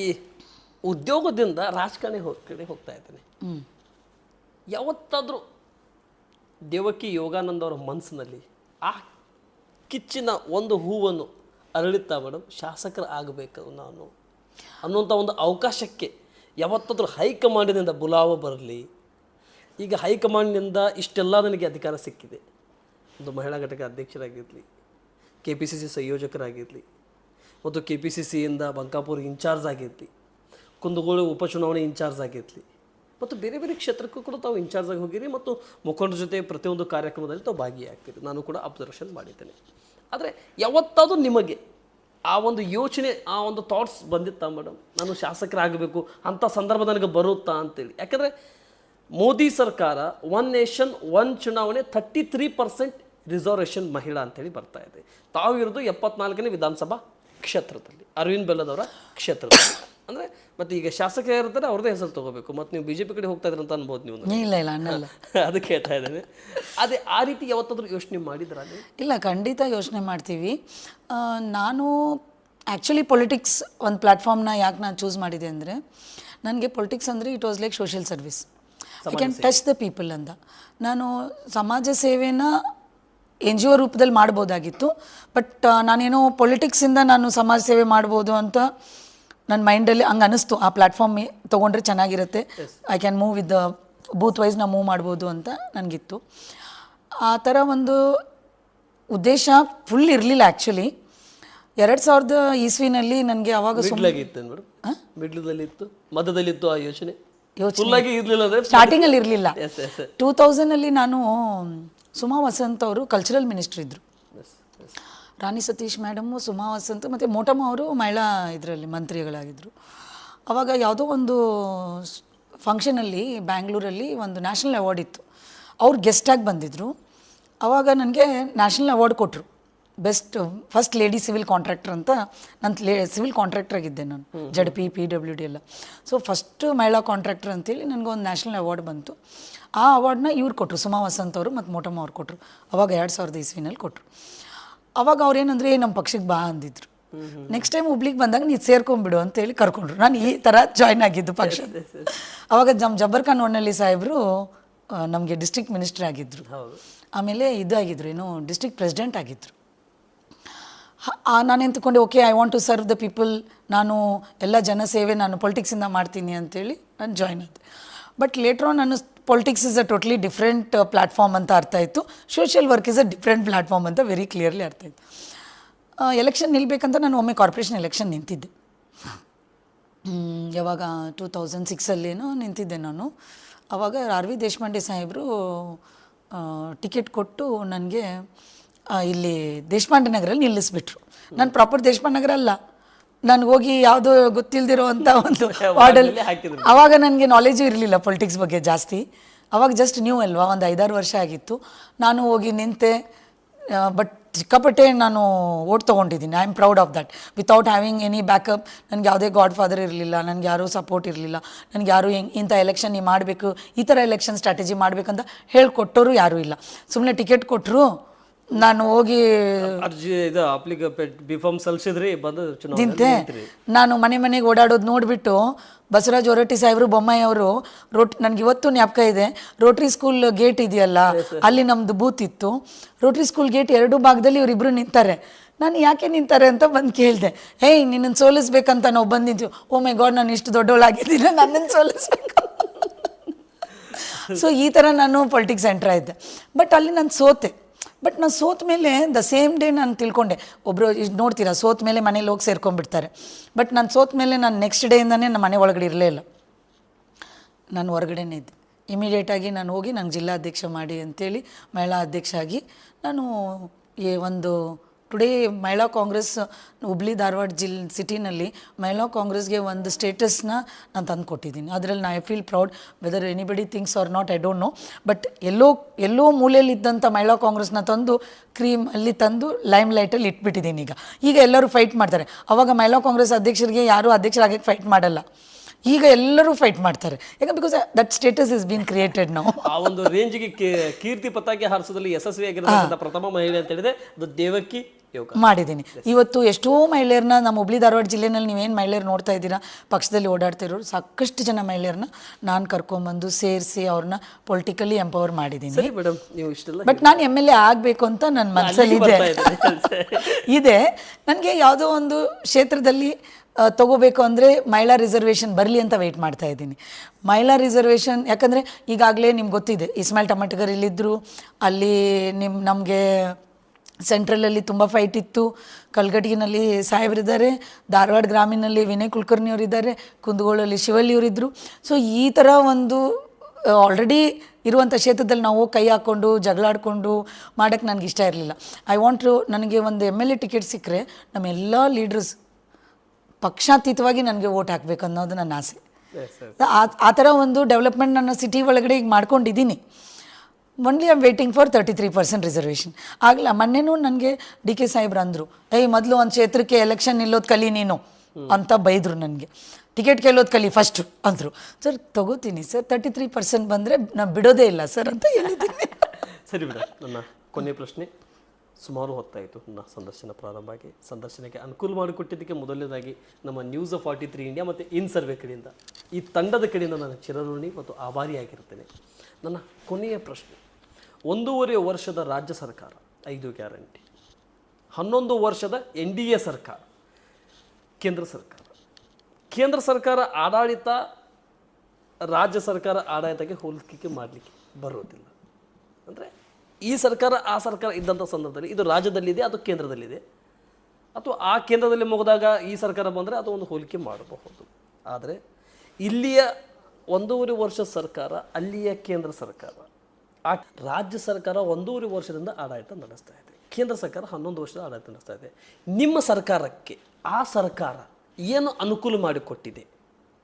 ಈ ಉದ್ಯೋಗದಿಂದ ರಾಜಕಾರಣಿ ಕಡೆ ಹೋಗ್ತಾ ಇದ್ದೇನೆ. ಯಾವತ್ತಾದರೂ ದೇವಕಿ ಯೋಗಾನಂದ ಅವರ ಮನಸ್ಸಿನಲ್ಲಿ ಆ ಕಿಚ್ಚಿನ ಒಂದು ಹೂವನ್ನು ಅರಳಿತಾ ಮೇಡಮ್ ಶಾಸಕರು ಆಗಬೇಕು ನಾನು ಅನ್ನುವಂಥ ಒಂದು ಅವಕಾಶಕ್ಕೆ ಯಾವತ್ತಾದರೂ ಹೈಕಮಾಂಡಿನಿಂದ ಬುಲಾವ ಬರಲಿ. ಈಗ ಹೈಕಮಾಂಡ್ನಿಂದ ಇಷ್ಟೆಲ್ಲ ನನಗೆ ಅಧಿಕಾರ ಸಿಕ್ಕಿದೆ. ಒಂದು ಮಹಿಳಾ ಘಟಕ ಅಧ್ಯಕ್ಷರಾಗಿರಲಿ ಕೆ ಪಿ ಸಿ ಸಿ ಸಂಯೋಜಕರಾಗಿರಲಿ ಮತ್ತು ಕೆ ಪಿ ಸಿ ಸಿಯಿಂದ ಬಂಕಾಪುರ್ ಇನ್ಚಾರ್ಜ್ ಆಗಿರಲಿ ಕುಂದಗೋಳ ಉಪಚುನಾವಣೆ ಇನ್ಚಾರ್ಜ್ ಆಗಿರಲಿ ಮತ್ತು ಬೇರೆ ಬೇರೆ ಕ್ಷೇತ್ರಕ್ಕೂ ಕೂಡ ತಾವು ಇನ್ಚಾರ್ಜ್ ಆಗಿ ಹೋಗಿರಿ ಮತ್ತು ಮುಖಂಡರ ಜೊತೆ ಪ್ರತಿಯೊಂದು ಕಾರ್ಯಕ್ರಮದಲ್ಲಿ ತಾವು ಭಾಗಿಯಾಗ್ತೀರಿ. ನಾನು ಕೂಡ ಅಬ್ಸರ್ವೇಷನ್ ಮಾಡಿದ್ದೇನೆ. ಆದರೆ ಯಾವತ್ತಾದರೂ ನಿಮಗೆ ಆ ಒಂದು ಯೋಚನೆ, ಆ ಒಂದು ಥಾಟ್ಸ್ ಬಂದಿತ್ತಾ ಮೇಡಮ್ ನಾನು ಶಾಸಕರಾಗಬೇಕು, ಅಂಥ ಸಂದರ್ಭ ನನಗೆ ಬರುತ್ತಾ ಅಂತೇಳಿ. ಯಾಕಂದರೆ ಮೋದಿ ಸರ್ಕಾರ ಒನ್ ನೇಷನ್ ಒನ್ ಚುನಾವಣೆ ಥರ್ಟಿ ತ್ರೀ ಪರ್ಸೆಂಟ್ ರಿಸರ್ವೇಷನ್ ಮಹಿಳಾ ಅಂತೇಳಿ ಬರ್ತಾ ಇದೆ. ತಾವು ಇರೋದು ಎಪ್ಪತ್ನಾಲ್ಕನೇ ವಿಧಾನಸಭಾ ಕ್ಷೇತ್ರದಲ್ಲಿ. ಅರವಿಂದ್ ಬೆಲ್ಲದವರ ಕ್ಷೇತ್ರದಲ್ಲಿ. ಅಂದರೆ ಮತ್ತೆ ಈಗ ಶಾಸಕ ಇರ್ತಾರೆ ಅವ್ರದ್ದೇ ಹೆಸರು ತಗೋಬೇಕು. ಮತ್ತೆ ನೀವು ಬಿ ಜೆ ಪಿ ಕಡೆ ಹೋಗ್ತಾ ಇದ್ರಿ ಅಂತ ಅನ್ಬೋದು ನೀವು. ಇಲ್ಲ ಇಲ್ಲ ಅನ್ನಲ್ಲ ಅದಕ್ಕೆ ಹೇಳ್ತಾ ಇದ್ದೇನೆ. ಅದೇ ಆ ರೀತಿ ಯಾವತ್ತಾದರೂ ಯೋಚನೆ ಮಾಡಿದ್ರ ಇಲ್ಲ ಖಂಡಿತ ಯೋಚನೆ ಮಾಡ್ತೀವಿ. ನಾನು ಆ್ಯಕ್ಚುಲಿ ಪೊಲಿಟಿಕ್ಸ್ ಒಂದು ಪ್ಲಾಟ್ಫಾರ್ಮ್ನ ಯಾಕೆ ನಾನು ಚೂಸ್ ಮಾಡಿದೆ ಅಂದರೆ ನನಗೆ ಪೊಲಿಟಿಕ್ಸ್ ಅಂದರೆ it was like social service I can touch the people ಅಂತ ನಾನು ಸಮಾಜ ಸೇವೆನ ಎನ್ ಜಿ ಒ ರೂಪದಲ್ಲಿ ಮಾಡ್ಬೋದಾಗಿತ್ತು. ಬಟ್ ನಾನೇನೋ ಪೊಲಿಟಿಕ್ಸಿಂದ ನಾನು ಸಮಾಜ ಸೇವೆ ಮಾಡ್ಬೋದು ಅಂತ ನನ್ನ ಮೈಂಡಲ್ಲಿ ಹಂಗೆ ಅನ್ನಿಸ್ತು. ಆ ಪ್ಲಾಟ್ಫಾರ್ಮ್ ತೊಗೊಂಡ್ರೆ ಚೆನ್ನಾಗಿರುತ್ತೆ. I can move with booth wise ನಾವು ಮೂವ್ ಮಾಡ್ಬೋದು ಅಂತ ನನಗಿತ್ತು. ಆ ಥರ ಒಂದು ಉದ್ದೇಶ ಫುಲ್ ಇರಲಿಲ್ಲ ಆ್ಯಕ್ಚುಲಿ ಎರಡು ಸಾವಿರದ ಇಸ್ವಿನಲ್ಲಿ ನನಗೆ ಅವಾಗ ಇತ್ತು ಮಧ್ಯದಲ್ಲಿತ್ತು ಆ ಯೋಚನೆ? ಸ್ಟಾರ್ಟಿಂಗಲ್ಲಿ ಇರಲಿಲ್ಲ ಟೂ ತೌಸಂಡಲ್ಲಿ ನಾನು ಸುಮಾ ವಸಂತ್ ಅವರು ಕಲ್ಚರಲ್ ಮಿನಿಸ್ಟ್ರ್ ಇದ್ದರು ರಾಣಿ ಸತೀಶ್ ಮೇಡಮು ಸುಮಾ ವಸಂತ್ ಮತ್ತು ಮೋಟಮ್ಮ ಅವರು ಮಹಿಳಾ ಇದರಲ್ಲಿ ಮಂತ್ರಿಗಳಾಗಿದ್ದರು ಆವಾಗ ಯಾವುದೋ ಒಂದು ಫಂಕ್ಷನಲ್ಲಿ ಬ್ಯಾಂಗ್ಳೂರಲ್ಲಿ ಒಂದು ನ್ಯಾಷನಲ್ ಅವಾರ್ಡ್ ಇತ್ತು. ಅವ್ರು ಗೆಸ್ಟಾಗಿ ಬಂದಿದ್ದರು ಅವಾಗ ನನಗೆ ನ್ಯಾಷನಲ್ ಅವಾರ್ಡ್ ಕೊಟ್ಟರು best first lady civil contractor ಅಂತ ನಾನು ಲೇ ಸಿವಿಲ್ ಕಾಂಟ್ರಾಕ್ಟರ್ ಆಗಿದ್ದೆ ನಾನು Z P P W D ಎಲ್ಲ. ಸೊ ಫಸ್ಟ್ ಮಹಿಳಾ ಕಾಂಟ್ರಾಕ್ಟರ್ ಅಂತೇಳಿ ನನಗೊಂದು ನ್ಯಾಷನಲ್ ಅವಾರ್ಡ್ ಬಂತು. ಆ ಅವಾರ್ಡ್ನ ಇವ್ರು ಕೊಟ್ಟರು ಸುಮಾ ವಸಂತ್ ಅವರು ಮತ್ತು ಮೋಟಮ್ಮ ಅವ್ರು ಕೊಟ್ಟರು ಅವಾಗ ಎರಡು ಸಾವಿರದ ಇಸ್ವಿನಲ್ಲಿ ಕೊಟ್ಟರು ಅವಾಗ ಅವ್ರೇನಂದ್ರೆ "ಏ, ನಮ್ಮ ಪಕ್ಷಕ್ಕೆ ಬಾ ಅಂದಿದ್ರು. ನೆಕ್ಸ್ಟ್ ಟೈಮ್ ಹುಬ್ಳಿಗೆ ಬಂದಾಗ ನೀನು ಸೇರ್ಕೊಂಡ್ಬಿಡು ಅಂತೇಳಿ ಕರ್ಕೊಂಡ್ರು. ನಾನು ಈ ಥರ ಜಾಯ್ನ್ ಆಗಿದ್ದು ಪಕ್ಷ. ಅವಾಗ ಜಮ್ ಜಬ್ಬರ್ ಖಾನ್ ಒಣ್ಣಲ್ಲಿ ಸಾಹೇಬರು ನಮಗೆ ಡಿಸ್ಟ್ರಿಕ್ಟ್ ಮಿನಿಸ್ಟರ್ ಆಗಿದ್ದರು ಆಮೇಲೆ ಇದಾಗಿದ್ರು ಏನು ಡಿಸ್ಟ್ರಿಕ್ಟ್ ಪ್ರೆಸಿಡೆಂಟ್ ಆಗಿದ್ದರು ನಾನು ನಿಂತ್ಕೊಂಡೆ okay I want to serve the people ನಾನು ಎಲ್ಲ ಜನ ಸೇವೆ ನಾನು ಪೊಲಿಟಿಕ್ಸಿಂದ ಮಾಡ್ತೀನಿ ಅಂತೇಳಿ ನಾನು ಜಾಯ್ನ್ ಆದೆ. ಬಟ್ ಲೇಟ್ರ್ ಆನ್ ನಾನು politics is a totally different platform ಅಂತ ಅರ್ಥ ಆಯಿತು. Social work is a different platform ಅಂತ ವೆರಿ ಕ್ಲಿಯರ್ಲಿ ಅರ್ಥ ಆಯಿತು. ಎಲೆಕ್ಷನ್ ನಿಲ್ಬೇಕಂತ ನಾನು ಒಮ್ಮೆ ಕಾರ್ಪೊರೇಷನ್ ಎಲೆಕ್ಷನ್ ನಿಂತಿದ್ದೆ. ಯಾವಾಗ ಟೂ ತೌಸಂಡ್ ಸಿಕ್ಸಲ್ಲೇನೋ ನಿಂತಿದ್ದೆ ನಾನು. ಆವಾಗ ಆರ್ ವಿ ದೇಶಪಾಂಡೆ ಸಾಹೇಬರು ಟಿಕೆಟ್ ಕೊಟ್ಟು ನನಗೆ ಇಲ್ಲಿ ದೇಶಪಾಂಡೆ ನಗರಲ್ಲಿ ನಿಲ್ಲಿಸ್ಬಿಟ್ರು. ನಾನು ಪ್ರಾಪರ್ ದೇಶಪಾಂಡೆ ನಗರ ಅಲ್ಲ. ನಾನು ಹೋಗಿ ಯಾವುದೋ ಗೊತ್ತಿಲ್ದಿರೋ ಅಂತ ಒಂದು ವಾರ್ಡಲ್ಲಿ. ಅವಾಗ ನನಗೆ ನಾಲೆಜು ಇರಲಿಲ್ಲ ಪೊಲಿಟಿಕ್ಸ್ ಬಗ್ಗೆ ಜಾಸ್ತಿ. ಅವಾಗ ಜಸ್ಟ್ ನ್ಯೂ ಅಲ್ವಾ? ಒಂದು ಐದಾರು ವರ್ಷ ಆಗಿತ್ತು. ನಾನು ಹೋಗಿ ನಿಂತೆ ಬಟ್ ಸಿಕ್ಕಾಪಟ್ಟೆ ನಾನು ಓಟ್ ತೊಗೊಂಡಿದ್ದೀನಿ. I am proud of that without having any backup ನನಗೆ ಯಾವುದೇ ಗಾಡ್ ಫಾದರ್ ಇರಲಿಲ್ಲ ನನಗೆ ಯಾರೂ ಸಪೋರ್ಟ್ ಇರಲಿಲ್ಲ ನನಗೆ ಯಾರು ಹೆಂಗೆ ಇಂಥ ಎಲೆಕ್ಷನ್ ನೀವು ಮಾಡಬೇಕು ಈ ಥರ ಎಲೆಕ್ಷನ್ ಸ್ಟ್ರಾಟಜಿ ಮಾಡಬೇಕಂತ ಹೇಳಿಕೊಟ್ಟವರು ಯಾರೂ ಇಲ್ಲ. ಸುಮ್ಮನೆ ಟಿಕೆಟ್ ಕೊಟ್ಟರು ನಾನು ಹೋಗಿ ಅರ್ಜಿ ಇದು ಅಪ್ಲಿಕೇಟ್ ಬಿ ಫಾರ್ಮ್ ಸಲ್ಲಿಸಿದ್ರಿ ಬಂದು ಚುನಾವಣೆ ನಿಂತೆ. ನಾನು ಮನೆ ಮನೆಗೆ ಓಡಾಡೋದು ನೋಡಿಬಿಟ್ಟು ಬಸವರಾಜ್ ಹೊರಟ್ಟಿ ಸಾಹೇಬರು ಬೊಮ್ಮಾಯಿ ಅವರು ರೋಟ್ ನನಗೆ ಇವತ್ತು ಜ್ಞಾಪಕ ಇದೆ ರೋಟ್ರಿ ಸ್ಕೂಲ್ ಗೇಟ್ ಇದೆಯಲ್ಲ ಅಲ್ಲಿ ನಮ್ಮದು ಬೂತ್ ಇತ್ತು. ರೋಟ್ರಿ ಸ್ಕೂಲ್ ಗೇಟ್ ಎರಡು ಭಾಗದಲ್ಲಿ ಇವರಿಬ್ಬರು ನಿಂತಾರೆ. ನಾನು ಯಾಕೆ ನಿಂತಾರೆ ಅಂತ ಬಂದು ಕೇಳಿದೆ. ಏಯ್ ನಿನ್ನನ್ನು ಸೋಲಿಸ್ಬೇಕಂತ ನಾವು ಬಂದಿದ್ವಿ ಓ ಮೈ ಗಾಡ್ ನಾನು ಇಷ್ಟು ದೊಡ್ಡವಳಾಗಿದ್ದೀನಿ ನನ್ನನ್ನು ಸೋಲಿಸ್ಬೇಕು. ಸೊ ಈ ಥರ ನಾನು ಪೊಲಿಟಿಕ್ಸ್ ಎಂಟ್ರ್ ಆಯಿದ್ದೆ ಬಟ್ ಅಲ್ಲಿ ನಾನು ಸೋತೆ. ಬಟ್ ನಾನು ಸೋತ ಮೇಲೆ ದ ಸೇಮ್ ಡೇ ನಾನು ತಿಳ್ಕೊಂಡೆ. ಒಬ್ಬರು ನೋಡ್ತೀರಾ, ಸೋತ ಮೇಲೆ ಮನೇಲಿ ಹೋಗಿ ಸೇರ್ಕೊಂಡ್ಬಿಡ್ತಾರೆ. ಬಟ್ ನಾನು ಸೋತ ಮೇಲೆ ನಾನು ನೆಕ್ಸ್ಟ್ ಡೇಯಿಂದನೇ ನಮ್ಮ ಮನೆ ಒಳಗಡೆ ಇರಲೇ ಇಲ್ಲ. ನಾನು ಹೊರಗಡೆನೇ ಇದ್ದೆ. ಇಮಿಡಿಯೇಟಾಗಿ ನಾನು ಹೋಗಿ ನಂಗೆ ಜಿಲ್ಲಾಧ್ಯಕ್ಷ ಮಾಡಿ ಅಂತೇಳಿ ಮಹಿಳಾ ಅಧ್ಯಕ್ಷ ಆಗಿ ನಾನು ಒಂದು ಟುಡೇ ಮಹಿಳಾ ಕಾಂಗ್ರೆಸ್ ಹುಬ್ಳಿ ಧಾರವಾಡ ಜಿಲ್ ಸಿಟಿನಲ್ಲಿ ಮಹಿಳಾ ಕಾಂಗ್ರೆಸ್ಗೆ ಒಂದು ಸ್ಟೇಟಸ್ನ ನಾನು ತಂದು ಕೊಟ್ಟಿದ್ದೀನಿ. ಅದರಲ್ಲಿ ನಾ I feel proud whether anybody things are not I don't know but ಎಲ್ಲೋ ಎಲ್ಲೋ ಮೂಲೆಯಲ್ಲಿದ್ದಂಥ ಮಹಿಳಾ ಕಾಂಗ್ರೆಸ್ನ ತಂದು ಕ್ರೀಮ್ ಅಲ್ಲಿ ತಂದು ಲೈಮ್ ಲೈಟಲ್ಲಿ ಇಟ್ಬಿಟ್ಟಿದ್ದೀನಿ ಈಗ. ಈಗ ಎಲ್ಲರೂ ಫೈಟ್ ಮಾಡ್ತಾರೆ. ಅವಾಗ ಮಹಿಳಾ ಕಾಂಗ್ರೆಸ್ ಅಧ್ಯಕ್ಷರಿಗೆ ಯಾರೂ ಅಧ್ಯಕ್ಷರಾಗಕ್ಕೆ ಫೈಟ್ ಮಾಡಲ್ಲ. ಈಗ ಎಲ್ಲರೂ ಫೈಟ್ ಮಾಡ್ತಾರೆ. ಯಾಕಂದ್ರೆ because that status is been created ನಾವು ಆ ಒಂದು ರೇಂಜ್ಗೆ ಕೀರ್ತಿ ಪತಾಕೆ ಹಾರಿಸೋದ್ರಲ್ಲಿ ಯಶಸ್ವಿಯಾಗಿರತಕ್ಕಂಥ ಪ್ರಥಮ ಮಹಿಳೆ ಅಂತ ಹೇಳಿದೆ ಅದು ದೇವಕಿ ಯೋಗ ಮಾಡಿದ್ದೀನಿ. ಇವತ್ತು ಎಷ್ಟೋ ಮಹಿಳೆಯರನ್ನ ನಮ್ಮ ಹುಬ್ಳಿ ಧಾರವಾಡ ಜಿಲ್ಲೆನಲ್ಲಿ ನೀವೇನು ಮಹಿಳೆಯರು ನೋಡ್ತಾ ಇದ್ದೀರಾ? ಪಕ್ಷದಲ್ಲಿ ಓಡಾಡ್ತಿರೋರು ಸಾಕಷ್ಟು ಜನ ಮಹಿಳೆಯರನ್ನ ನಾನು ಕರ್ಕೊಂಬಂದು ಸೇರಿಸಿ ಅವ್ರನ್ನ ಪೊಲಿಟಿಕಲಿ ಎಂಪವರ್ ಮಾಡಿದ್ದೀನಿ. ಬಟ್ ನಾನು ಎಂ ಎಲ್ ಎ ಆಗಬೇಕು ಅಂತ ನನ್ನ ಮನಸ್ಸಲ್ಲಿ ಇದೆ. ಇದೆ. ನನಗೆ ಯಾವುದೋ ಒಂದು ಕ್ಷೇತ್ರದಲ್ಲಿ ತಗೋಬೇಕು ಅಂದರೆ ಮಹಿಳಾ ರಿಸರ್ವೇಷನ್ ಬರಲಿ ಅಂತ ವೆಯ್ಟ್ ಮಾಡ್ತಾ ಇದ್ದೀನಿ. ಮಹಿಳಾ ರಿಸರ್ವೇಷನ್ ಯಾಕಂದರೆ ಈಗಾಗಲೇ ನಿಮ್ಗೆ ಗೊತ್ತಿದೆ ಇಸ್ಮಾಯಿಲ್ ಟಮಟಗರ್ ಇಲ್ಲಿದ್ದರು ಅಲ್ಲಿ ನಿಮ್ಮ ನಮಗೆ ಸೆಂಟ್ರಲಲ್ಲಿ ತುಂಬ ಫೈಟ್ ಇತ್ತು. ಕಲ್ಗಟ್ಟಿನಲ್ಲಿ ಸಾಹೇಬರಿದ್ದಾರೆ ಧಾರವಾಡ ಗ್ರಾಮೀಣಲ್ಲಿ ವಿನಯ್ ಕುಲಕರ್ಣಿಯವರಿದ್ದಾರೆ ಕುಂದಗೋಳಲ್ಲಿ ಶಿವಲ್ಲಿಯವರಿದ್ದರು ಸೊ ಈ ಥರ ಒಂದು ಆಲ್ರೆಡಿ ಇರುವಂಥ ಕ್ಷೇತ್ರದಲ್ಲಿ ನಾವು ಕೈ ಹಾಕ್ಕೊಂಡು ಜಗಳಾಡಿಕೊಂಡು ಮಾಡೋಕ್ಕೆ ನನಗೆ ಇಷ್ಟ ಇರಲಿಲ್ಲ. ಐ ವಾಂಟ್ ಟು ನನಗೆ ಒಂದು ಎಂ ಎಲ್ ಎ ಟಿಕೆಟ್ ಸಿಕ್ಕರೆ ನಮ್ಮ ಎಲ್ಲ ಲೀಡ್ರಸ್ ಪಕ್ಷಾತೀತವಾಗಿ ನನಗೆ ವೋಟ್ ಹಾಕಬೇಕು ಅನ್ನೋದು ನನ್ನ ಆಸೆ. ಆ ಥರ ಒಂದು ಡೆವಲಪ್ಮೆಂಟ್ ನನ್ನ ಸಿಟಿ ಒಳಗಡೆ ಈಗ ಮಾಡ್ಕೊಂಡಿದ್ದೀನಿ. Only I'm waiting for thirty three percent reservation ಆಗಲ್ಲ ಮೊನ್ನೆನೂ ನನಗೆ ಡಿ ಕೆ ಸಾಹೇಬ್ರು ಅಂದರು, ಏಯ್, ಮೊದಲು ಒಂದು ಕ್ಷೇತ್ರಕ್ಕೆ ಎಲೆಕ್ಷನ್ ನಿಲ್ಲೋದು ಕಲಿ ನೀನು, ಅಂತ ಬೈದರು ನನಗೆ. ಟಿಕೆಟ್ ಕೇಳೋದು ಕಲಿ ಫಸ್ಟು ಅಂದರು. ಸರ್ ತಗೋತೀನಿ ಸರ್ ತರ್ಟಿ ತ್ರೀ ಪರ್ಸೆಂಟ್ ಬಂದರೆ ನಾನು ಬಿಡೋದೇ ಇಲ್ಲ ಸರ್ ಅಂತ ಹೇಳಿದ್ದೀನಿ. ಸರಿ ಬಿಡ, ನನ್ನ ಕೊನೆಯ ಪ್ರಶ್ನೆ. ಸುಮಾರು ಹೊತ್ತಾಯಿತು ನನ್ನ ಸಂದರ್ಶನ ಪ್ರಾರಂಭ ಆಗಿ. ಸಂದರ್ಶನಕ್ಕೆ ಅನುಕೂಲ ಮಾಡಿಕೊಟ್ಟಿದ್ದಕ್ಕೆ ಮೊದಲನೇದಾಗಿ ನಮ್ಮ news of forty three India ಮತ್ತು ಇನ್ ಸರ್ವೆ ಕಡೆಯಿಂದ, ಈ ತಂಡದ ಕಡೆಯಿಂದ ನಾನು ಚಿರಋಣಿ ಮತ್ತು ಆಭಾರಿಯಾಗಿರ್ತೇನೆ ನನ್ನ ಕೊನೆಯ ಪ್ರಶ್ನೆ. ಒಂದೂವರೆ ವರ್ಷದ ರಾಜ್ಯ ಸರ್ಕಾರ, ಐದು ಗ್ಯಾರಂಟಿ. ಹನ್ನೊಂದು ವರ್ಷದ ಎನ್ ಡಿ ಎ ಸರ್ಕಾರ, ಕೇಂದ್ರ ಸರ್ಕಾರ. ಕೇಂದ್ರ ಸರ್ಕಾರ ಆಡಳಿತ, ರಾಜ್ಯ ಸರ್ಕಾರ ಆಡಳಿತಕ್ಕೆ ಹೋಲಿಕೆ ಮಾಡಲಿಕ್ಕೆ ಬರೋದಿಲ್ಲ. ಅಂದರೆ ಈ ಸರ್ಕಾರ, ಆ ಸರ್ಕಾರ ಇದ್ದಂಥ ಸಂದರ್ಭದಲ್ಲಿ ಇದು ರಾಜ್ಯದಲ್ಲಿದೆ ಅದು ಕೇಂದ್ರದಲ್ಲಿದೆ? ಅಥವಾ ಆ ಕೇಂದ್ರದಲ್ಲಿ ಮುಗಿದಾಗ ಈ ಸರ್ಕಾರ ಬಂದರೆ ಅದು ಒಂದು ಹೋಲಿಕೆ ಮಾಡಬಹುದು. ಆದರೆ ಇಲ್ಲಿಯ ಒಂದೂವರೆ ವರ್ಷ ಸರ್ಕಾರ, ಅಲ್ಲಿಯ ಕೇಂದ್ರ ಸರ್ಕಾರ ಆ ರಾಜ್ಯ ಸರ್ಕಾರ ಒಂದೂವರೆ ವರ್ಷದಿಂದ ಆಡಳಿತ ನಡೆಸ್ತಾ ಇದೆ. ಕೇಂದ್ರ ಸರ್ಕಾರ ಹನ್ನೊಂದು ವರ್ಷದ ಆಡಳಿತ ನಡೆಸ್ತಾ ಇದೆ. ನಿಮ್ಮ ಸರ್ಕಾರಕ್ಕೆ ಆ ಸರ್ಕಾರ ಏನು ಅನುಕೂಲ ಮಾಡಿಕೊಟ್ಟಿದೆ?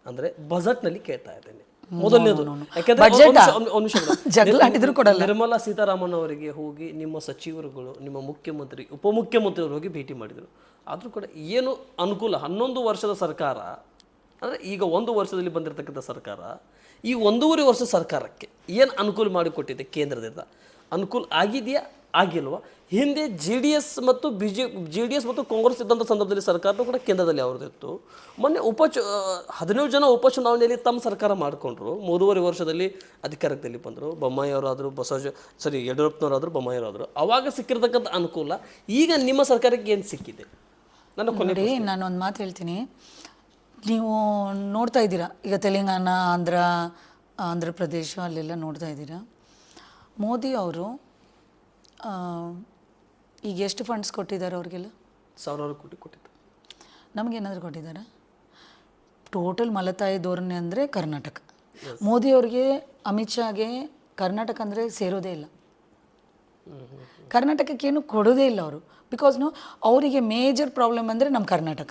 ಅಂದರೆ ಬಜೆಟ್ನಲ್ಲಿ ಕೇಳ್ತಾ ಇದ್ದೇನೆ. ಮೊದಲನೇದು. ಯಾಕಂದ್ರೆ. ನಿರ್ಮಲಾ ಸೀತಾರಾಮನ್ ಅವರಿಗೆ ಹೋಗಿ ನಿಮ್ಮ ಸಚಿವರುಗಳು ನಿಮ್ಮ ಮುಖ್ಯಮಂತ್ರಿ ಉಪಮುಖ್ಯಮಂತ್ರಿಯವರು ಹೋಗಿ ಭೇಟಿ ಮಾಡಿದರು. ಆದರೂ ಕೂಡ ಏನು ಅನುಕೂಲ? ಹನ್ನೊಂದು ವರ್ಷದ ಸರ್ಕಾರ ಅಂದರೆ ಈಗ ಒಂದು ವರ್ಷದಲ್ಲಿ ಬಂದಿರತಕ್ಕಂಥ ಸರ್ಕಾರ ಈ ಒಂದೂವರೆ ವರ್ಷ ಸರ್ಕಾರಕ್ಕೆ ಏನು ಅನುಕೂಲ ಮಾಡಿಕೊಟ್ಟಿದೆ ಕೇಂದ್ರದಿಂದ? ಅನುಕೂಲ ಆಗಿದೆಯಾ? ಆಗಿಲ್ವಾ? ಹಿಂದೆ ಜೆ ಡಿ ಎಸ್ ಮತ್ತು B J J D S ಮತ್ತು ಕಾಂಗ್ರೆಸ್ ಇದ್ದಂಥ ಸಂದರ್ಭದಲ್ಲಿ ಸರ್ಕಾರನೂ ಕೂಡ ಕೇಂದ್ರದಲ್ಲಿ ಅವ್ರದ್ದಿತ್ತು ಮೊನ್ನೆ ಉಪ ಚು ಹದಿನೇಳು ಜನ ಉಪಚುನಾವಣೆಯಲ್ಲಿ ತಮ್ಮ ಸರ್ಕಾರ ಮಾಡಿಕೊಂಡ್ರು. ಮೂರುವರೆ ವರ್ಷದಲ್ಲಿ ಅಧಿಕಾರದಲ್ಲಿ ಬಂದರು. ಬೊಮ್ಮಾಯಿಯವರಾದರು ಬಸವಜ ಬಸವರಾಜ ಸರಿ ಯಡಿಯೂರಪ್ಪನವರಾದರು ಬೊಮ್ಮಾಯಿಯವರಾದರು. ಆವಾಗ ಅವಾಗ ಸಿಕ್ಕಿರ್ತಕ್ಕಂಥ ಅನುಕೂಲ. ಈಗ ನಿಮ್ಮ ಸರ್ಕಾರಕ್ಕೆ ಏನು ಸಿಕ್ಕಿದೆ? ನನ್ನ ಕೊನೆ ನೋಡಿ ನಾನು ಒಂದು ಮಾತು ಹೇಳ್ತೀನಿ. ನೀವು ನೋಡ್ತಾ ಇದ್ದೀರಾ? ಈಗ ತೆಲಂಗಾಣ ಆಂಧ್ರ ಆಂಧ್ರ ಪ್ರದೇಶ ಅಲ್ಲೆಲ್ಲ ನೋಡ್ತಾ ಇದ್ದೀರಾ? ಮೋದಿ ಅವರು ಈಗ ಎಷ್ಟು ಫಂಡ್ಸ್ ಕೊಟ್ಟಿದ್ದಾರೆ ಅವ್ರಿಗೆಲ್ಲ? ಸಾವಿರಾರು ಕೋಟಿ ಕೊಟ್ಟಿದ್ದು ನಮಗೇನಾದರೂ ಕೊಟ್ಟಿದ್ದಾರೆ? ಟೋಟಲ್ ಮಲತಾಯಿ ಧೋರಣೆ ಅಂದರೆ ಕರ್ನಾಟಕ. ಮೋದಿ ಅವ್ರಿಗೆ ಅಮಿತ್ ಶಾಗೆ ಕರ್ನಾಟಕ ಅಂದರೆ ಸೇರೋದೇ ಇಲ್ಲ. ಕರ್ನಾಟಕಕ್ಕೇನು ಕೊಡೋದೇ ಇಲ್ಲ ಅವರು. ಬಿಕಾಸ್ ನೋ ಅವರಿಗೆ ಮೇಜರ್ ಪ್ರಾಬ್ಲಮ್ ಅಂದರೆ ನಮ್ಮ ಕರ್ನಾಟಕ.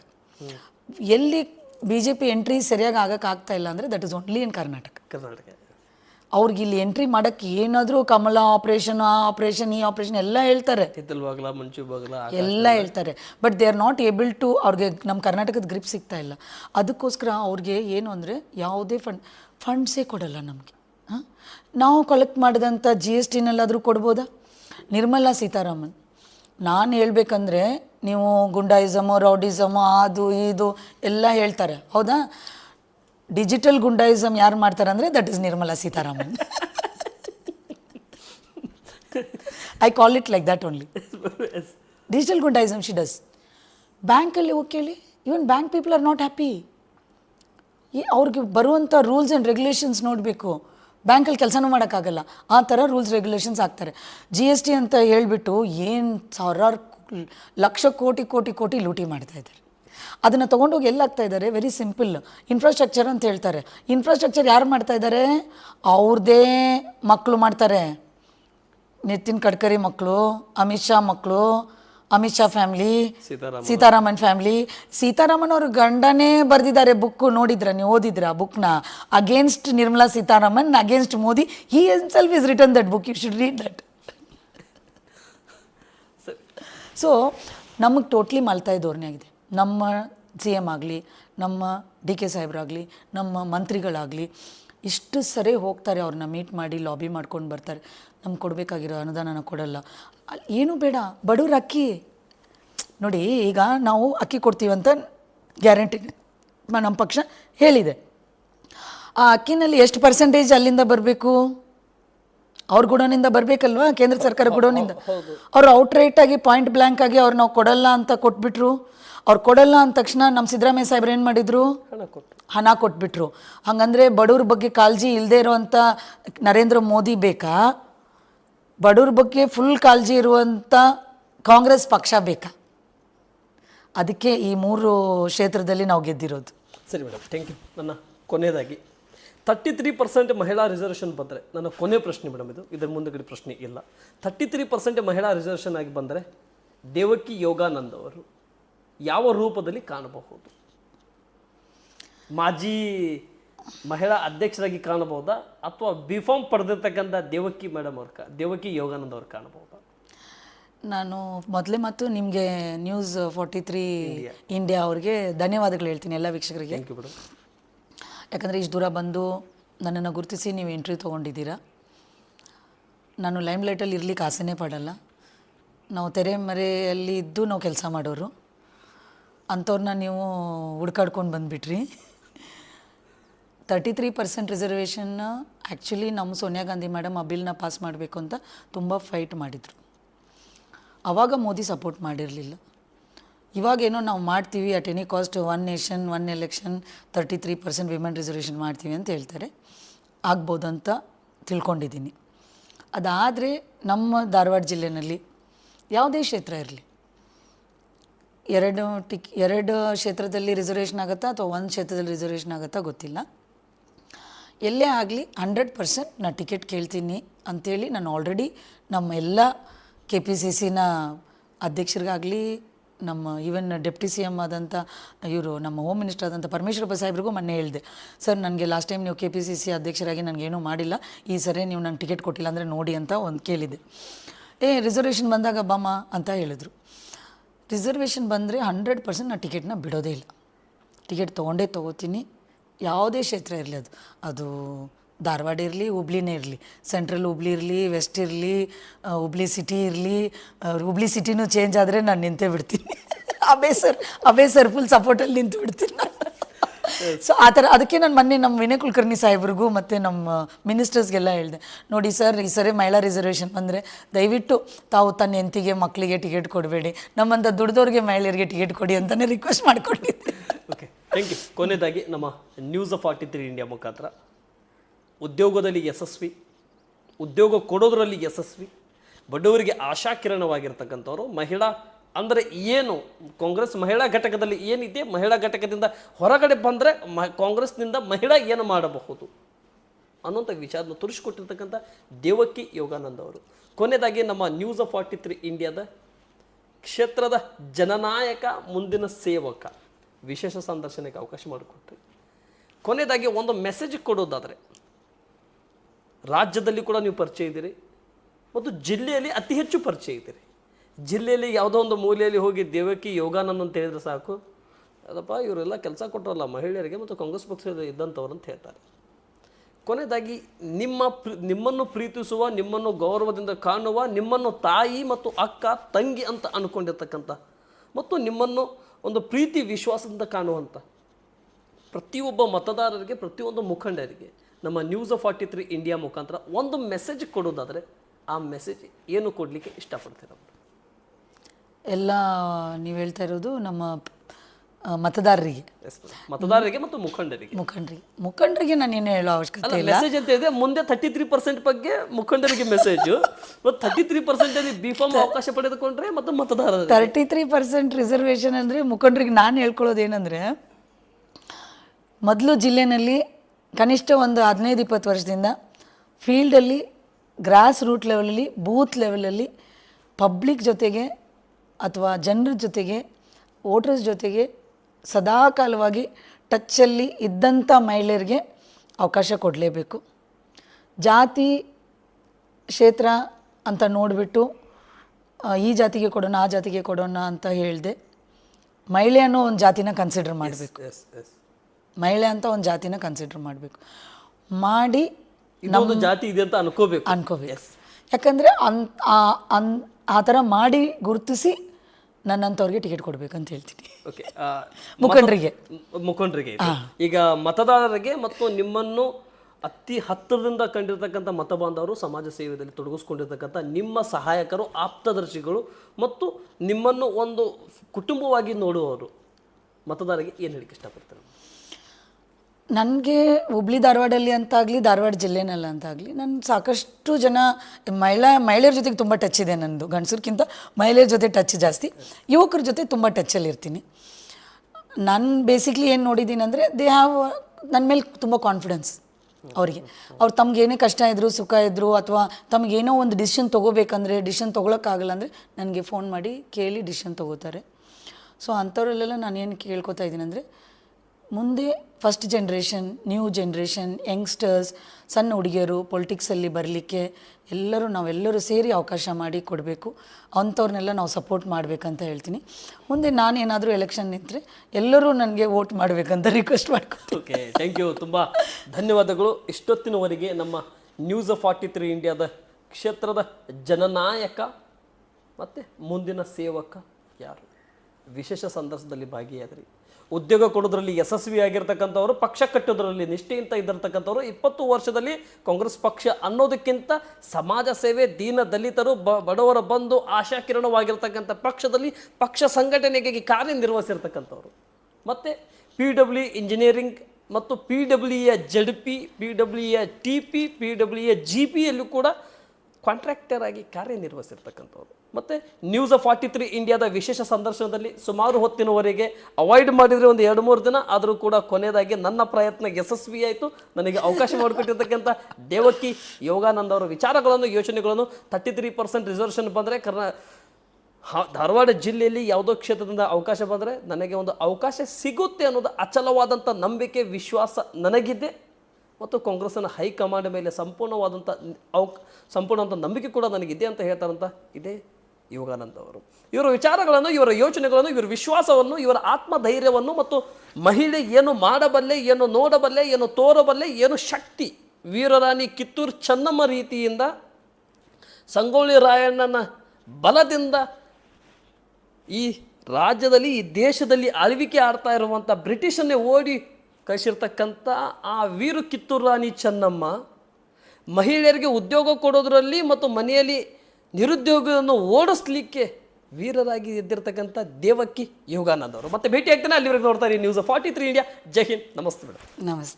ಎಲ್ಲಿ ಬಿ ಜೆ ಪಿ ಎಂಟ್ರಿ ಸರಿಯಾಗಿ ಆಗಕ್ಕೆ ಆಗ್ತಾ ಇಲ್ಲ ಅಂದರೆ that is only in Karnataka Karnataka. ಅವ್ರಿಗೆ ಇಲ್ಲಿ ಎಂಟ್ರಿ ಮಾಡೋಕ್ಕೆ ಏನಾದರೂ ಕಮಲ ಆಪ್ರೇಷನ್ ಆ ಆಪ್ರೇಷನ್ ಈ ಆಪ್ರೇಷನ್ ಎಲ್ಲ ಹೇಳ್ತಾರೆ. ಹಿತ್ತಲ್ ಬಾಗ್ಲ ಮಂಚು ಬಾಗ್ಲ ಎಲ್ಲ ಹೇಳ್ತಾರೆ. But they are not able to ಅವ್ರಿಗೆ ನಮ್ಮ ಕರ್ನಾಟಕದ ಗ್ರಿಪ್ ಸಿಗ್ತಾ ಇಲ್ಲ. ಅದಕ್ಕೋಸ್ಕರ ಅವ್ರಿಗೆ ಏನು ಅಂದರೆ ಯಾವುದೇ ಫಂಡ್ ಫಂಡ್ಸೇ ಕೊಡಲ್ಲ ನಮಗೆ. ಹಾಂ? ನಾವು ಕಲೆಕ್ಟ್ ಮಾಡಿದಂಥ ಜಿ ಎಸ್ ಟಿನಲ್ಲಾದರೂ ಕೊಡ್ಬೋದಾ? ನಿರ್ಮಲಾ ಸೀತಾರಾಮನ್. ನಾನು ಹೇಳ್ಬೇಕಂದ್ರೆ ನೀವು ಗುಂಡಾಯಿಸಮು ರೌಡಿಸಮು ಅದು ಇದು ಎಲ್ಲ ಹೇಳ್ತಾರೆ. ಹೌದಾ? ಡಿಜಿಟಲ್ ಗುಂಡಾಯಿಸಮ್ ಯಾರು ಮಾಡ್ತಾರೆ ಅಂದರೆ that is Nirmala Sitharaman. I call it like that only digital goondaism she does ಬ್ಯಾಂಕಲ್ಲಿ ಹೋಗಿ ಕೇಳಿ even bank people are not happy ಈ ಅವ್ರಿಗೆ ಬರುವಂಥ ರೂಲ್ಸ್ ಆ್ಯಂಡ್ ರೆಗ್ಯುಲೇಷನ್ಸ್ ನೋಡಬೇಕು. ಬ್ಯಾಂಕಲ್ಲಿ ಕೆಲಸನೂ ಮಾಡೋಕ್ಕಾಗಲ್ಲ. ಆ ಥರ ರೂಲ್ಸ್ ರೆಗ್ಯುಲೇಷನ್ಸ್ ಆಗ್ತಾರೆ. ಜಿ ಎಸ್ ಟಿ ಅಂತ ಹೇಳಿಬಿಟ್ಟು ಏನು ಸಾವಿರಾರು ಲಕ್ಷ ಕೋಟಿ ಕೋಟಿ ಕೋಟಿ ಲೂಟಿ ಮಾಡ್ತಾ ಇದ್ದಾರೆ. ಅದನ್ನು ತೊಗೊಂಡೋಗಿ ಎಲ್ಲಿ ಆಗ್ತಾ ಇದ್ದಾರೆ. ವೆರಿ ಸಿಂಪಲ್ ಇನ್ಫ್ರಾಸ್ಟ್ರಕ್ಚರ್ ಅಂತ ಹೇಳ್ತಾರೆ. ಇನ್ಫ್ರಾಸ್ಟ್ರಕ್ಚರ್ ಯಾರು ಮಾಡ್ತಾ ಇದ್ದಾರೆ? ಅವ್ರದ್ದೇ ಮಕ್ಕಳು ಮಾಡ್ತಾರೆ. ನಿತಿನ್ ಗಡ್ಕರಿ ಮಕ್ಕಳು ಅಮಿತ್ ಶಾ ಮಕ್ಕಳು ಅಮಿತ್ ಶಾ ಫ್ಯಾಮಿಲಿ ಸೀತಾರಾಮ್ ಸೀತಾರಾಮನ್ ಫ್ಯಾಮಿಲಿ ಸೀತಾರಾಮನ್ ಅವ್ರ ಗಂಡನೇ ಬರೆದಿದ್ದಾರೆ ಬುಕ್ ನೋಡಿದ್ರ ನೀವು ಓದಿದ್ರ ಬುಕ್ನ against Nirmala Sitharaman against Modi. He self is return that book you should read that ಸರಿ ಸೊ ನಮಗೆ ಟೋಟ್ಲಿ ಮಲ್ತಾಯಿ ಧೋರಣೆ ಆಗಿದೆ. ನಮ್ಮ ಸಿ ಎಂ ಆಗಲಿ, ನಮ್ಮ ಡಿ ಕೆ ಸಾಹೇಬ್ರಾಗಲಿ, ನಮ್ಮ ಮಂತ್ರಿಗಳಾಗಲಿ, ಇಷ್ಟು ಸರಿ ಹೋಗ್ತಾರೆ ಅವ್ರನ್ನ ಮೀಟ್ ಮಾಡಿ ಲಾಬಿ ಮಾಡ್ಕೊಂಡು ಬರ್ತಾರೆ. ನಮ್ಗೆ ಕೊಡಬೇಕಾಗಿರೋ ಅನುದಾನನ ಕೊಡಲ್ಲ. ಏನು ಬೇಡ. ಬಡವ್ರ ಅಕ್ಕಿ. ನೋಡಿ, ಈಗ ನಾವು ಅಕ್ಕಿ ಕೊಡ್ತೀವಂತ ಗ್ಯಾರಂಟಿ ನಮ್ಮ ಪಕ್ಷ ಹೇಳಿದೆ. ಆ ಅಕ್ಕಿನಲ್ಲಿ ಎಷ್ಟು ಪರ್ಸೆಂಟೇಜ್ ಅಲ್ಲಿಂದ ಬರಬೇಕು? ಅವ್ರ ಗುಡೋನಿಂದ ಬರಬೇಕಲ್ವಾ? ಕೇಂದ್ರ ಸರ್ಕಾರ ಗುಡೋನಿಂದ ಅವ್ರು ಔಟ್ರೈಟ್ ಆಗಿ ಪಾಯಿಂಟ್ ಬ್ಲ್ಯಾಂಕ್ ಆಗಿ ಅವ್ರು ನಾವು ಕೊಡಲ್ಲ ಅಂತ ಕೊಟ್ಬಿಟ್ರು. ಅವ್ರು ಕೊಡಲ್ಲ ಅಂದ ತಕ್ಷಣ ನಮ್ಮ ಸಿದ್ದರಾಮಯ್ಯ ಸಾಹೇಬ್ರು ಏನು ಮಾಡಿದ್ರು? ಹಣ ಕೊಟ್ಬಿಟ್ರು. ಹಂಗಂದ್ರೆ ಬಡವ್ರ ಬಗ್ಗೆ ಕಾಳಜಿ ಇಲ್ಲದೆ ಇರುವಂಥ ನರೇಂದ್ರ ಮೋದಿ ಬೇಕಾ? ಬಡವ್ರ ಬಗ್ಗೆ ಫುಲ್ ಕಾಳಜಿ ಇರುವಂಥ ಕಾಂಗ್ರೆಸ್ ಪಕ್ಷ ಬೇಕಾ? ಅದಕ್ಕೆ ಈ ಮೂರು ಕ್ಷೇತ್ರದಲ್ಲಿ ನಾವು ಗೆದ್ದಿರೋದು. ಸರಿ ಮೇಡಮ್ ಥ್ಯಾಂಕ್ ಯು ನನ್ನ ಕೊನೆಯದಾಗಿ ತರ್ಟಿ ತ್ರೀ ಪರ್ಸೆಂಟ್ ಮಹಿಳಾ ರಿಸರ್ವೇಷನ್ ಬಂದರೆ ನನ್ನ ಕೊನೆ ಪ್ರಶ್ನೆ ಮೇಡಮ್ ಇದು ಇದರ ಮುಂದಗಡೆ ಪ್ರಶ್ನೆ ಇಲ್ಲ. ತರ್ಟಿ ತ್ರೀ ಪರ್ಸೆಂಟ್ ಮಹಿಳಾ ರಿಸರ್ವೇಷನ್ ಆಗಿ ಬಂದರೆ ದೇವಕಿ ಯೋಗಾನಂದ್ ಅವರು ಯಾವ ರೂಪದಲ್ಲಿ ಕಾಣಬಹುದು? ಮಾಜಿ ಮಹಿಳಾ ಅಧ್ಯಕ್ಷರಾಗಿ ಕಾಣಬಹುದಾ? ಅಥವಾ ಬಿಫಾರ್ಮ್ ಪಡೆದಿರ್ತಕ್ಕಂಥ ದೇವಕಿ ಮೇಡಮ್ ಅವ್ರ ದೇವಕಿ ಯೋಗಾನಂದ್ ಅವ್ರು ಕಾಣಬಹುದಾ? ನಾನು ಮೊದಲೇ ಮತ್ತು ನಿಮಗೆ ನ್ಯೂಸ್ ಫಾರ್ಟಿ ತ್ರೀ ಇಂಡಿಯಾ ಅವ್ರಿಗೆ ಧನ್ಯವಾದಗಳು ಹೇಳ್ತೀನಿ ಎಲ್ಲ ವೀಕ್ಷಕರಿಗೆ. ಥ್ಯಾಂಕ್ ಯು ಮೇಡಮ್ ಯಾಕಂದರೆ ಇಷ್ಟು ದೂರ ಬಂದು ನನ್ನನ್ನು ಗುರುತಿಸಿ ನೀವು ಎಂಟ್ರಿ ತೊಗೊಂಡಿದ್ದೀರಾ. ನಾನು ಲೈಮ್ ಲೈಟಲ್ಲಿ ಇರ್ಲಿಕ್ಕೆ ಆಸೆನೇ ಪಡಲ್ಲ. ನಾವು ತೆರೆ ಮರೆಯಲ್ಲಿ ಇದ್ದು ನಾವು ಕೆಲಸ ಮಾಡೋರು. ಅಂಥವ್ರನ್ನ ನೀವು ಹುಡ್ಕಾಡ್ಕೊಂಡು ಬಂದುಬಿಟ್ರಿ. Thirty three percent reservation actually ನಮ್ಮ ಸೋನಿಯಾ ಗಾಂಧಿ ಮೇಡಮ್ ಆ ಬಿಲ್ನ ಪಾಸ್ ಮಾಡಬೇಕು ಅಂತ ತುಂಬ ಫೈಟ್ ಮಾಡಿದರು. ಆವಾಗ ಮೋದಿ ಸಪೋರ್ಟ್ ಮಾಡಿರಲಿಲ್ಲ. ಇವಾಗೇನೋ ನಾವು ಮಾಡ್ತೀವಿ at any cost one nation one election thirty three percent women reservation ಮಾಡ್ತೀವಿ ಅಂತ ಹೇಳ್ತಾರೆ. ಆಗ್ಬೋದಂತ ತಿಳ್ಕೊಂಡಿದ್ದೀನಿ. ಅದಾದರೆ ನಮ್ಮ ಧಾರವಾಡ ಜಿಲ್ಲೆಯಲ್ಲಿ ಯಾವುದೇ ಕ್ಷೇತ್ರ ಇರಲಿ. ಎರಡು ಟಿಕ್, ಎರಡು ಕ್ಷೇತ್ರದಲ್ಲಿ ರಿಸರ್ವೇಷನ್ ಆಗುತ್ತಾ ಅಥವಾ ಒಂದು ಕ್ಷೇತ್ರದಲ್ಲಿ ರಿಸರ್ವೇಷನ್ ಆಗುತ್ತಾ ಗೊತ್ತಿಲ್ಲ. ಎಲ್ಲೇ ಆಗಲಿ ಹಂಡ್ರೆಡ್ ಪರ್ಸೆಂಟ್ ನಾನು ಟಿಕೆಟ್ ಕೇಳ್ತೀನಿ ಅಂಥೇಳಿ ನಾನು ಆಲ್ರೆಡಿ ನಮ್ಮ ಎಲ್ಲ ಕೆ ಪಿ ಸಿ ಸಿನ ಅಧ್ಯಕ್ಷರಿಗಾಗಲಿ ನಮ್ಮ ಈವನ್ ಡೆಪ್ಟಿ ಸಿ ಎಂ ಆದಂಥ ಇವರು, ನಮ್ಮ ಹೋಮ್ ಮಿನಿಸ್ಟರ್ ಆದಂಥ ಪರಮೇಶ್ವರಪ್ಪ ಸಾಹೇಬ್ರಿಗೂ ಮೊನ್ನೆ ಹೇಳಿದೆ ಸರ್ ನನಗೆ ಲಾಸ್ಟ್ ಟೈಮ್ ನೀವು ಕೆ ಪಿ ಸಿ ಸಿ ಅಧ್ಯಕ್ಷರಾಗಿ ನನಗೇನೂ ಮಾಡಿಲ್ಲ, ಈ ಸರಿ ನೀವು ನಂಗೆ ಟಿಕೆಟ್ ಕೊಟ್ಟಿಲ್ಲ ಅಂದರೆ ನೋಡಿ ಅಂತ ಒಂದು ಕೇಳಿದೆ. ಏ ರಿಸರ್ವೇಷನ್ ಬಂದಾಗ ಬಾಮ ಅಂತ ಹೇಳಿದ್ರು. ರಿಸರ್ವೇಷನ್ ಬಂದರೆ ಹಂಡ್ರೆಡ್ ಪರ್ಸೆಂಟ್ ನಾನು ಟಿಕೆಟ್ನ ಬಿಡೋದೇ ಇಲ್ಲ. ಟಿಕೆಟ್ ತೊಗೊಂಡೇ ತೊಗೋತೀನಿ, ಯಾವುದೇ ಕ್ಷೇತ್ರ ಇರಲಿ ಅದು. ಅದು ಧಾರವಾಡ ಇರಲಿ, ಹುಬ್ಳಿನೇ ಇರಲಿ. ಸೆಂಟ್ರಲ್ ಹುಬ್ಳಿ ಇರಲಿ ವೆಸ್ಟ್ ಇರಲಿ ಹುಬ್ಳಿ ಸಿಟಿ ಇರಲಿ ಹುಬ್ಳಿ ಸಿಟಿನೂ ಚೇಂಜ್ ಆದರೆ ನಾನು ನಿಂತೇ ಬಿಡ್ತೀನಿ. ಅಬೇ ಸರ್ ಅಬೇ ಸರ್ ಫುಲ್ ಸಪೋರ್ಟಲ್ಲಿ ನಿಂತು ಬಿಡ್ತೀನಿ ನಾನು. ಸೊ ಆ ಥರ, ಅದಕ್ಕೆ ನಾನು ಮೊನ್ನೆ ನಮ್ಮ ವಿನಯ್ ಕುಲಕರ್ಣಿ ಸಾಹೇಬ್ರಿಗೂ ಮತ್ತು ನಮ್ಮ ಮಿನಿಸ್ಟರ್ಸ್ಗೆಲ್ಲ ಹೇಳಿದೆ. ನೋಡಿ ಸರ್ ಈ ಸರಿ ಮಹಿಳಾ ರಿಸರ್ವೇಷನ್ ಬಂದರೆ ದಯವಿಟ್ಟು ತಾವು ತನ್ನ ಹೆಂತಿಗೆ ಮಕ್ಕಳಿಗೆ ಟಿಕೆಟ್ ಕೊಡಬೇಡಿ. ನಮ್ಮಂಥ ದುಡ್ದವ್ರಿಗೆ ಮಹಿಳೆಯರಿಗೆ ಟಿಕೆಟ್ ಕೊಡಿ ಅಂತಲೇ ರಿಕ್ವೆಸ್ಟ್ ಮಾಡಿಕೊಂಡಿದ್ದೆ. ಓಕೆ ಥ್ಯಾಂಕ್ ಯು ಕೊನೆಯದಾಗಿ ನಮ್ಮ ನ್ಯೂಸ್ ಫಾರ್ಟಿ ತ್ರೀ ಇಂಡಿಯಾ ಮುಖಾಂತರ. ಉದ್ಯೋಗದಲ್ಲಿ ಯಶಸ್ವಿ, ಉದ್ಯೋಗ ಕೊಡೋದರಲ್ಲಿ ಯಶಸ್ವಿ, ಬಡವರಿಗೆ ಆಶಾಕಿರಣವಾಗಿರ್ತಕ್ಕಂಥವ್ರು, ಮಹಿಳಾ ಅಂದರೆ ಏನು, ಕಾಂಗ್ರೆಸ್ ಮಹಿಳಾ ಘಟಕದಲ್ಲಿ ಏನಿದೆ, ಮಹಿಳಾ ಘಟಕದಿಂದ ಹೊರಗಡೆ ಬಂದರೆ ಮ, ಕಾಂಗ್ರೆಸ್ನಿಂದ ಮಹಿಳಾ ಏನು ಮಾಡಬಹುದು ಅನ್ನೋಂಥ ವಿಚಾರನ ತೋರಿಸಿಕೊಟ್ಟಿರ್ತಕ್ಕಂಥ ದೇವಕ್ಕಿ ಯೋಗಾನಂದ್ ಅವರು. ಕೊನೆಯದಾಗಿ ನಮ್ಮ ನ್ಯೂಸ್ ಆಫ್ ಫಾರ್ಟಿ ತ್ರೀ ಇಂಡಿಯಾದ ಕ್ಷೇತ್ರದ ಜನನಾಯಕ, ಮುಂದಿನ ಸೇವಕ, ವಿಶೇಷ ಸಂದರ್ಶನಕ್ಕೆ ಅವಕಾಶ ಮಾಡಿಕೊಟ್ರಿ. ಕೊನೆಯದಾಗಿ ಒಂದು ಮೆಸೇಜ್ ಕೊಡೋದಾದರೆ ರಾಜ್ಯದಲ್ಲಿ ಕೂಡ ನೀವು ಪರಿಚಯ ಇದ್ದೀರಿ ಮತ್ತು ಜಿಲ್ಲೆಯಲ್ಲಿ ಅತಿ ಹೆಚ್ಚು ಪರಿಚಯ ಇದ್ದೀರಿ. ಜಿಲ್ಲೆಯಲ್ಲಿ ಯಾವುದೋ ಒಂದು ಮೂಲೆಯಲ್ಲಿ ಹೋಗಿ ದೇವಕಿ ಯೋಗಾನಂದ್ ಅಂತ ಹೇಳಿದರೆ ಸಾಕು. ಅದಪ್ಪ, ಇವರೆಲ್ಲ ಕೆಲಸ ಕೊಟ್ಟರಲ್ಲ ಮಹಿಳೆಯರಿಗೆ ಮತ್ತು ಕಾಂಗ್ರೆಸ್ ಪಕ್ಷದ ಇದ್ದಂಥವ್ರು ಅಂತ ಹೇಳ್ತಾರೆ. ಕೊನೆಯದಾಗಿ, ನಿಮ್ಮ ನಿಮ್ಮನ್ನು ಪ್ರೀತಿಸುವ, ನಿಮ್ಮನ್ನು ಗೌರವದಿಂದ ಕಾಣುವ, ನಿಮ್ಮನ್ನು ತಾಯಿ ಮತ್ತು ಅಕ್ಕ, ತಂಗಿ ಅಂತ ಅಂದ್ಕೊಂಡಿರ್ತಕ್ಕಂಥ ಮತ್ತು ನಿಮ್ಮನ್ನು ಒಂದು ಪ್ರೀತಿ ವಿಶ್ವಾಸದಿಂದ ಕಾಣುವಂಥ ಪ್ರತಿಯೊಬ್ಬ ಮತದಾರರಿಗೆ, ಪ್ರತಿಯೊಂದು ಮುಖಂಡರಿಗೆ ನಮ್ಮ ನ್ಯೂಸ್ ಫಾರ್ಟಿ ತ್ರೀ ಇಂಡಿಯಾ ಮುಖಾಂತರ ಒಂದು ಮೆಸೇಜ್ ಕೊಡೋದಾದರೆ ಆ ಮೆಸೇಜ್ ಏನು ಕೊಡಲಿಕ್ಕೆ ಇಷ್ಟಪಡ್ತೀರ? ಎಲ್ಲ ನೀವು ಹೇಳ್ತಾ ಇರೋದು ನಮ್ಮ ಮತದಾರರಿಗೆ. ಮತದಾರರಿಗೆ ಮತ್ತು ಮುಖಂಡರಿಗೆ. ಮುಖಂಡರಿಗೆ. ಮುಖಂಡರಿಗೆ ನಾನು ಏನು ಹೇಳೋ ಅವಶ್ಯಕತೆ ಇಲ್ಲ. ಮೆಸೇಜ್ ಅಂತ ಇದೆ ಮುಂದೆ ತರ್ಟಿ ತ್ರೀ ಪರ್ಸೆಂಟ್ ಬಗ್ಗೆ ಮುಖಂಡರಿಗೆ ಮೆಸೇಜ್ ಮತ್ತು ತರ್ಟಿ ತ್ರೀ ಪರ್ಸೆಂಟ್ ಅಲ್ಲಿ ಬಿ ಫಾರ್ಮ್ ಅವಕಾಶ ಪಡೆದುಕೊಂಡ್ರೆ ಮತ್ತು ಮತದಾರರಿಗೆ. ತರ್ಟಿ ತ್ರೀ ಪರ್ಸೆಂಟ್ ರಿಸರ್ವೇಷನ್ ಅಂದರೆ ಮುಖಂಡರಿಗೆ ನಾನು ಹೇಳ್ಕೊಳ್ಳೋದು ಏನಂದರೆ ಮೊದಲು ಜಿಲ್ಲೆನಲ್ಲಿ ಕನಿಷ್ಠ ಒಂದು ಹದಿನೈದು ಇಪ್ಪತ್ತು ವರ್ಷದಿಂದ ಫೀಲ್ಡಲ್ಲಿ ಗ್ರಾಸ್ ರೂಟ್ ಲೆವೆಲಲ್ಲಿ ಬೂತ್ ಲೆವೆಲಲ್ಲಿ ಪಬ್ಲಿಕ್ ಜೊತೆಗೆ ಅಥವಾ ಜನರ ಜೊತೆಗೆ ವೋಟರ್ಸ್ ಜೊತೆಗೆ ಸದಾಕಾಲವಾಗಿ ಟಚ್ಚಲ್ಲಿ ಇದ್ದಂಥ ಮಹಿಳೆಯರಿಗೆ ಅವಕಾಶ ಕೊಡಲೇಬೇಕು. ಜಾತಿ ಕ್ಷೇತ್ರ ಅಂತ ನೋಡಿಬಿಟ್ಟು ಈ ಜಾತಿಗೆ ಕೊಡೋಣ ಆ ಜಾತಿಗೆ ಕೊಡೋಣ ಅಂತ ಹೇಳಿದೆ ಮಹಿಳೆ ಅನ್ನೋ ಒಂದು ಜಾತಿನ ಕನ್ಸಿಡರ್ ಮಾಡಬೇಕು. ಮಹಿಳೆ ಅಂತ ಒಂದು ಜಾತಿನ ಕನ್ಸಿಡರ್ ಮಾಡಬೇಕು. ಮಾಡಿ ಇದೊಂದು ಜಾತಿ ಇದೆ ಅಂತ ಅನ್ಕೋಬೇಕು. ಅನ್ಕೋಬೇಕು. ಯಾಕಂದರೆ ಅನ್ ಆ- ಅನ್ ಆ ಥರ ಮಾಡಿ ಗುರುತಿಸಿ ನನ್ನಂಥವ್ರಿಗೆ ಟಿಕೆಟ್ ಕೊಡ್ಬೇಕಂತ ಹೇಳ್ತೀನಿ. ಓಕೆ ಮುಖಂಡರಿಗೆ. ಮುಖಂಡರಿಗೆ ಈಗ ಮತದಾರರಿಗೆ ಮತ್ತು ನಿಮ್ಮನ್ನು ಅತಿ ಹತ್ತಿರದಿಂದ ಕಂಡಿರ್ತಕ್ಕಂಥ ಮತ ಬಾಂಧವರು ಸಮಾಜ ಸೇವೆಯಲ್ಲಿ ತೊಡಗಿಸ್ಕೊಂಡಿರ್ತಕ್ಕಂಥ ನಿಮ್ಮ ಸಹಾಯಕರು ಆಪ್ತದರ್ಶಿಗಳು ಮತ್ತು ನಿಮ್ಮನ್ನು ಒಂದು ಕುಟುಂಬವಾಗಿ ನೋಡುವವರು ಮತದಾರರಿಗೆ ಏನು ಹೇಳಿಕ್ಕೆ ಇಷ್ಟಪಡ್ತಾರೆ? ನನಗೆ ಹುಬ್ಳಿ ಧಾರವಾಡಲ್ಲಿ ಅಂತಾಗಲಿ, ಧಾರವಾಡ ಜಿಲ್ಲೆನಲ್ಲಿ ಅಂತಾಗಲಿ, ನಾನು ಸಾಕಷ್ಟು ಜನ ಮಹಿಳಾ, ಮಹಿಳೆಯರ ಜೊತೆಗೆ ತುಂಬ ಟಚ್ ಇದೆ ನನ್ನದು ಗಂಡಸರ್ಕಿಂತ ಮಹಿಳೆಯರ ಜೊತೆ ಟಚ್ ಜಾಸ್ತಿ, ಯುವಕರ ಜೊತೆ ತುಂಬ ಟಚ್ಚಲ್ಲಿ ಇರ್ತೀನಿ. ನಾನು ಬೇಸಿಕ್ಲಿ ಏನು ನೋಡಿದ್ದೀನಿ ಅಂದರೆ ದೇ ಹ್ಯಾವ್ ನನ್ನ ಮೇಲೆ ತುಂಬ ಕಾನ್ಫಿಡೆನ್ಸ್ ಅವರಿಗೆ. ಅವ್ರು ತಮ್ಗೆ ಏನೇ ಕಷ್ಟ ಇದ್ದರು ಸುಖ ಇದ್ದರು ಅಥವಾ ತಮಗೇನೋ ಒಂದು ಡಿಸಿಷನ್ ತೊಗೋಬೇಕಂದ್ರೆ ಡಿಸಿಷನ್ ತೊಗೊಳಕ್ಕಾಗಲ್ಲ ಅಂದರೆ, ನನಗೆ ಫೋನ್ ಮಾಡಿ ಕೇಳಿ ಡಿಸಿಷನ್ ತೊಗೋತಾರೆ. ಸೊ ಅಂಥವ್ರಲ್ಲೆಲ್ಲ ನಾನು ಏನು ಕೇಳ್ಕೊತಾ ಇದ್ದೀನಿ ಅಂದರೆ ಮುಂದೆ first generation new generation youngsters ಸಣ್ಣ ಹುಡುಗಿಯರು ಪೊಲಿಟಿಕ್ಸಲ್ಲಿ ಬರಲಿಕ್ಕೆ ಎಲ್ಲರೂ ನಾವೆಲ್ಲರೂ ಸೇರಿ ಅವಕಾಶ ಮಾಡಿ ಕೊಡಬೇಕು. ಅಂಥವ್ರನ್ನೆಲ್ಲ ನಾವು ಸಪೋರ್ಟ್ ಮಾಡಬೇಕಂತ ಹೇಳ್ತೀನಿ. ಮುಂದೆ ನಾನೇನಾದರೂ ಎಲೆಕ್ಷನ್ ನಿಂತರೆ ಎಲ್ಲರೂ ನನಗೆ ವೋಟ್ ಮಾಡಬೇಕಂತ ರಿಕ್ವೆಸ್ಟ್ ಮಾಡ್ಕೊತೀನಿ. ಓಕೆ ಥ್ಯಾಂಕ್ ಯು ತುಂಬ ಧನ್ಯವಾದಗಳು. ಇಷ್ಟೊತ್ತಿನವರೆಗೆ ನಮ್ಮ ನ್ಯೂಸ್ ಫಾರ್ಟಿ ತ್ರೀ ಇಂಡಿಯಾದ ಕ್ಷೇತ್ರದ ಜನನಾಯಕ ಮತ್ತು ಮುಂದಿನ ಸೇವಕ ಯಾರು? ವಿಶೇಷ ಸಂದರ್ಭದಲ್ಲಿ ಭಾಗಿಯಾದ್ರಿ. ಉದ್ಯೋಗ ಕೊಡೋದ್ರಲ್ಲಿ ಯಶಸ್ವಿಯಾಗಿರ್ತಕ್ಕಂಥವ್ರು ಪಕ್ಷ ಕಟ್ಟೋದ್ರಲ್ಲಿ ನಿಷ್ಠೆಯಿಂದ ಇದ್ದಿರ್ತಕ್ಕಂಥವ್ರು, ಇಪ್ಪತ್ತು ವರ್ಷದಲ್ಲಿ ಕಾಂಗ್ರೆಸ್ ಪಕ್ಷ ಅನ್ನೋದಕ್ಕಿಂತ ಸಮಾಜ ಸೇವೆ ದೀನ ದಲಿತರು ಬ, ಬಡವರ ಬಂದು ಆಶಾಕಿರಣವಾಗಿರ್ತಕ್ಕಂಥ ಪಕ್ಷದಲ್ಲಿ ಪಕ್ಷ ಸಂಘಟನೆಗಾಗಿ ಕಾರ್ಯನಿರ್ವಹಿಸಿರ್ತಕ್ಕಂಥವ್ರು. ಮತ್ತು ಪಿ ಡಬ್ಲ್ಯೂ ಇಂಜಿನಿಯರಿಂಗ್ ಮತ್ತು P W A Z P P W A T P P W A G ಪಿಯಲ್ಲೂ ಕೂಡ ಕಾಂಟ್ರಾಕ್ಟರ್ ಆಗಿ ಕಾರ್ಯನಿರ್ವಹಿಸಿರ್ತಕ್ಕಂಥವ್ರು. ಮತ್ತು ನ್ಯೂಸ್ ಫಾರ್ಟಿ ತ್ರೀ ಇಂಡಿಯಾದ ವಿಶೇಷ ಸಂದರ್ಶನದಲ್ಲಿ ಸುಮಾರು ಹೊತ್ತಿನವರೆಗೆ ಅವಾಯ್ಡ್ ಮಾಡಿದರೆ ಒಂದು ಎರಡು ಮೂರು ದಿನ, ಆದರೂ ಕೂಡ ಕೊನೆಯದಾಗಿ ನನ್ನ ಪ್ರಯತ್ನ ಯಶಸ್ವಿಯಾಯಿತು ನನಗೆ ಅವಕಾಶ ಮಾಡಿಕೊಟ್ಟಿರ್ತಕ್ಕಂಥ ದೇವಕಿ ಯೋಗಾನಂದ ಅವರ ವಿಚಾರಗಳನ್ನು, ಯೋಚನೆಗಳನ್ನು ತರ್ಟಿ ತ್ರೀ ಪರ್ಸೆಂಟ್ ರಿಸರ್ವೇಷನ್ ಬಂದರೆ ಕರ್ನಾ ಧಾರವಾಡ ಜಿಲ್ಲೆಯಲ್ಲಿ ಯಾವುದೋ ಕ್ಷೇತ್ರದಿಂದ ಅವಕಾಶ ಬಂದರೆ ನನಗೆ ಒಂದು ಅವಕಾಶ ಸಿಗುತ್ತೆ ಅನ್ನೋದು ಅಚಲವಾದಂಥ ನಂಬಿಕೆ, ವಿಶ್ವಾಸ ನನಗಿದೆ. ಮತ್ತು ಕಾಂಗ್ರೆಸ್ನ ಹೈಕಮಾಂಡ್ ಮೇಲೆ ಸಂಪೂರ್ಣವಾದಂಥ ಅವ ಸಂಪೂರ್ಣವಾದಂಥ ನಂಬಿಕೆ ಕೂಡ ನನಗಿದೆ ಅಂತ ಹೇಳ್ತಾರಂತ ಇದೇ ಯೋಗಾನಂದ ಅವರು. ಇವರ ವಿಚಾರಗಳನ್ನು, ಇವರ ಯೋಚನೆಗಳನ್ನು, ಇವರ ವಿಶ್ವಾಸವನ್ನು, ಇವರ ಆತ್ಮಧೈರ್ಯವನ್ನು ಮತ್ತು ಮಹಿಳೆ ಏನು ಮಾಡಬಲ್ಲೆ, ಏನು ನೋಡಬಲ್ಲೆ, ಏನು ತೋರಬಲ್ಲೆ, ಏನು ಶಕ್ತಿ, ವೀರರಾಣಿ ಕಿತ್ತೂರು ಚೆನ್ನಮ್ಮ ರೀತಿಯಿಂದ ಸಂಗೊಳ್ಳಿ ರಾಯಣ್ಣನ ಬಲದಿಂದ ಈ ರಾಜ್ಯದಲ್ಲಿ, ಈ ದೇಶದಲ್ಲಿ ಅಳವಿಕೆ ಆಡ್ತಾ ಇರುವಂಥ ಬ್ರಿಟಿಷನ್ನೇ ಓಡಿ ಕಳಿಸಿರ್ತಕ್ಕಂಥ ಆ ವೀರು ಕಿತ್ತೂರು ರಾಣಿ ಚೆನ್ನಮ್ಮ ಮಹಿಳೆಯರಿಗೆ ಉದ್ಯೋಗ ಕೊಡೋದರಲ್ಲಿ ಮತ್ತು ಮನೆಯಲ್ಲಿ ನಿರುದ್ಯೋಗವನ್ನು ಓಡಿಸ್ಲಿಕ್ಕೆ ವೀರರಾಗಿ ಎದ್ದಿರ್ತಕ್ಕಂಥ ದೇವಕ್ಕಿ ಯೋಗಾನಂದ್ ಅವರು. ಮತ್ತೆ ಭೇಟಿ ಆಗ್ತಾನೆ ಅಲ್ಲಿವರೆಗೆ ನೋಡ್ತಾರೆ news forty three India Jai Hind. Namaste madam. Namaste.